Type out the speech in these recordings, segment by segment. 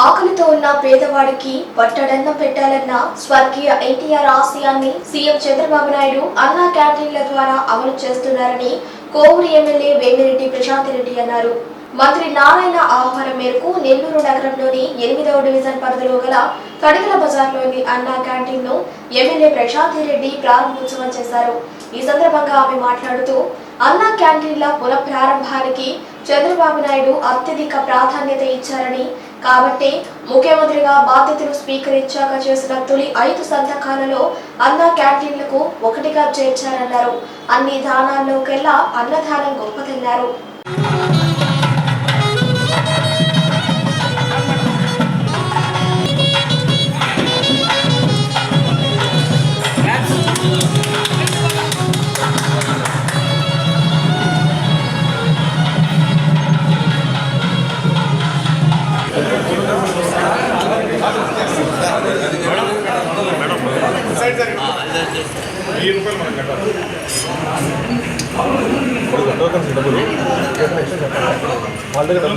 ఆకలితో ఉన్న పేదవాడికి పట్టడన్నం పెట్టాలన్న స్వర్గీయ ఎన్టీఆర్ ఆశయాన్ని సీఎం చంద్రబాబు నాయుడు అన్నా క్యాంటీన్ల ద్వారా అమలు చేస్తున్నారని కోవూరు ఎమ్మెల్యే వేమిరెడ్డి ప్రశాంతిరెడ్డి అన్నారు. మంత్రి నారాయణ ఆహ్వానం మేరకు నెల్లూరు నగరంలోని ఎనిమిదవ డివిజన్ పరిధిలో గల కడిగల బజార్లోని అన్నా క్యాంటీన్ను ఎమ్మెల్యే ప్రశాంతిరెడ్డి ప్రారంభోత్సవం చేశారు. ఈ సందర్భంగా ఆమె మాట్లాడుతూ అన్నా క్యాంటీన్ల పునఃప్రారంభానికి చంద్రబాబు నాయుడు అత్యధిక ప్రాధాన్యత ఇచ్చారని కాబట్టి ముఖ్యమంత్రిగా బాధ్యతలు స్వీకరించాక చేసిన తొలి ఐదు సంతకాలలో అన్న క్యాంటీన్లకు ఒకటిగా చేర్చారన్నారు. అన్ని దానాల్లోకెల్లా అన్నదానం గొప్పదన్నారు. వెయ్యి రూపాయలు మనం కట్టాలి. డబ్బులు వాళ్ళ దగ్గర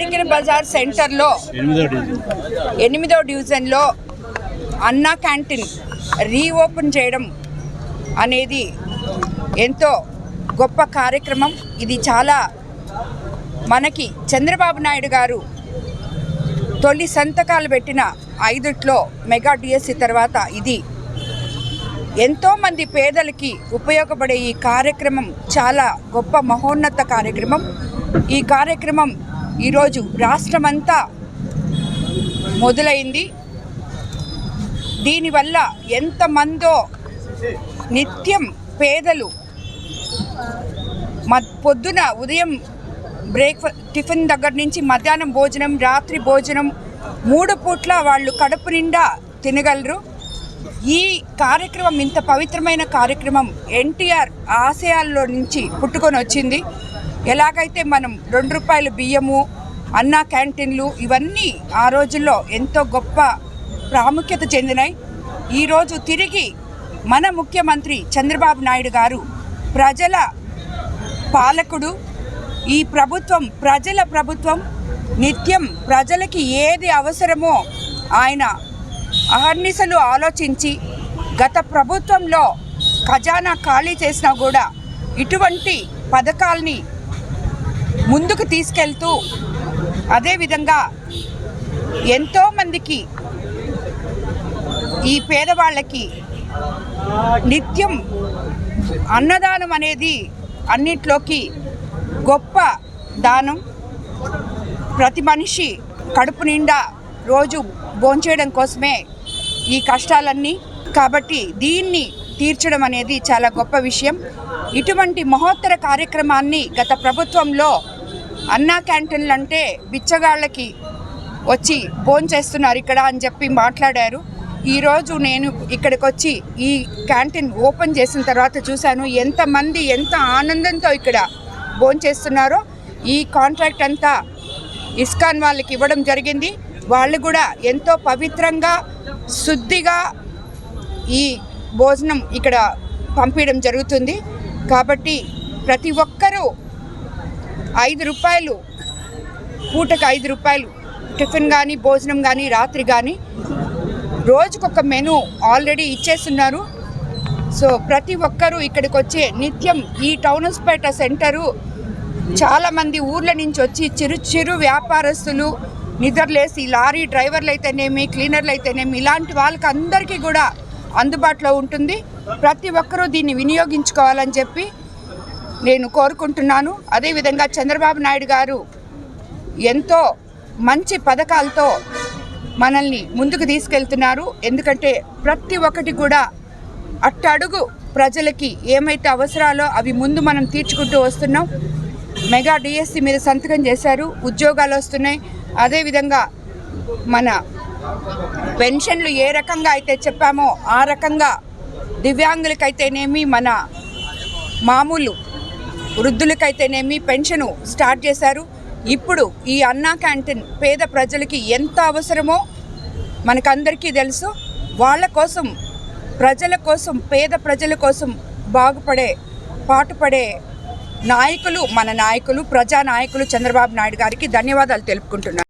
తడిగిరి బజార్ సెంటర్లో ఎనిమిదో డివిజన్లో అన్నా క్యాంటీన్ రీఓపెన్ చేయడం అనేది ఎంతో గొప్ప కార్యక్రమం. ఇది చాలా మనకి చంద్రబాబు నాయుడు గారు తొలి సంతకాలు పెట్టిన ఐదుట్లో మెగా డిఎస్సి తర్వాత ఇది. ఎంతోమంది పేదలకి ఉపయోగపడే ఈ కార్యక్రమం చాలా గొప్ప మహోన్నత కార్యక్రమం. ఈ కార్యక్రమం ఈరోజు రాష్ట్రమంతా మొదలైంది. దీనివల్ల ఎంతమందో నిత్యం పేదలు మ పొద్దున ఉదయం బ్రేక్ టిఫిన్ దగ్గర నుంచి మధ్యాహ్నం భోజనం రాత్రి భోజనం మూడు పూట్ల వాళ్ళు కడుపు నిండా తినగలరు. ఈ కార్యక్రమం ఇంత పవిత్రమైన కార్యక్రమం ఎన్టీఆర్ ఆశయాల్లో నుంచి పుట్టుకొని వచ్చింది. ఎలాగైతే మనం రెండు రూపాయల బియ్యము అన్నా క్యాంటీన్లు ఇవన్నీ ఆ రోజుల్లో ఎంతో గొప్ప ప్రాముఖ్యత చెందినాయి. ఈరోజు తిరిగి మన ముఖ్యమంత్రి చంద్రబాబు నాయుడు గారు ప్రజల పాలకుడు ఈ ప్రభుత్వం ప్రజల ప్రభుత్వం నిత్యం ప్రజలకి ఏది అవసరమో ఆయన అహర్నిశలు ఆలోచించి గత ప్రభుత్వంలో ఖజానా ఖాళీ చేసినా కూడా ఇటువంటి పథకాల్ని ముందుకు తీసుకెళ్తూ అదేవిధంగా ఎంతోమందికి ఈ పేదవాళ్ళకి నిత్యం అన్నదానం అనేది అన్నిట్లోకి గొప్ప దానం. ప్రతి మనిషి కడుపు నిండా రోజు భోంచేయడం కోసమే ఈ కష్టాలన్నీ. కాబట్టి దీన్ని తీర్చడం అనేది చాలా గొప్ప విషయం. ఇటువంటి మహోత్తర కార్యక్రమాన్ని గత ప్రభుత్వంలో అన్నా క్యాంటీన్లు అంటే బిచ్చగాళ్ళకి వచ్చి భోంచేస్తున్నారు ఇక్కడ అని చెప్పి మాట్లాడారు. ఈరోజు నేను ఇక్కడికి వచ్చి ఈ క్యాంటీన్ ఓపెన్ చేసిన తర్వాత చూశాను ఎంతమంది ఎంత ఆనందంతో ఇక్కడ భోంచేస్తున్నారో. ఈ కాంట్రాక్ట్ అంతా ఇస్కాన్ వాళ్ళకి ఇవ్వడం జరిగింది. వాళ్ళు కూడా ఎంతో పవిత్రంగా శుద్ధిగా ఈ భోజనం ఇక్కడ పంపించడం జరుగుతుంది. కాబట్టి ప్రతి ఒక్కరూ ఐదు రూపాయలు పూటకు ఐదు రూపాయలు టిఫిన్ కానీ భోజనం కానీ రాత్రి కానీ రోజుకొక మెను ఆల్రెడీ ఇచ్చేస్తున్నారు. సో ప్రతి ఒక్కరూ ఇక్కడికి వచ్చే నిత్యం ఈ టౌనస్పేట సెంటరు చాలామంది ఊర్ల నుంచి వచ్చి చిరు చిరు వ్యాపారస్తులు నిద్రలేసి లారీ డ్రైవర్లు అయితేనేమి క్లీనర్లు అయితేనేమి ఇలాంటి వాళ్ళకి అందరికీ కూడా అందుబాటులో ఉంటుంది. ప్రతి ఒక్కరూ దీన్ని వినియోగించుకోవాలని చెప్పి నేను కోరుకుంటున్నాను. అదేవిధంగా చంద్రబాబు నాయుడు గారు ఎంతో మంచి పథకాలతో మనల్ని ముందుకు తీసుకెళ్తున్నారు. ఎందుకంటే ప్రతి ఒక్కటి కూడా అట్టడుగు ప్రజలకి ఏమైతే అవసరాలో అవి ముందు మనం తీర్చుకుంటూ వస్తున్నాం. మెగా డిఎస్సి మీద సంతకం చేశారు. ఉద్యోగాలు వస్తున్నాయి. అదేవిధంగా మన పెన్షన్లు ఏ రకంగా అయితే చెప్పామో ఆ రకంగా దివ్యాంగులకైతేనేమి మన మామూలు వృద్ధులకైతేనేమి పెన్షను స్టార్ట్ చేశారు. ఇప్పుడు ఈ అన్నా క్యాంటీన్ పేద ప్రజలకి ఎంత అవసరమో మనకందరికీ తెలుసు. వాళ్ళ కోసం ప్రజల కోసం పేద ప్రజల కోసం బాగుపడే పాటుపడే నాయకులు మన నాయకులు ప్రజా నాయకులు చంద్రబాబు నాయుడు గారికి ధన్యవాదాలు తెలుపుకుంటున్నాను.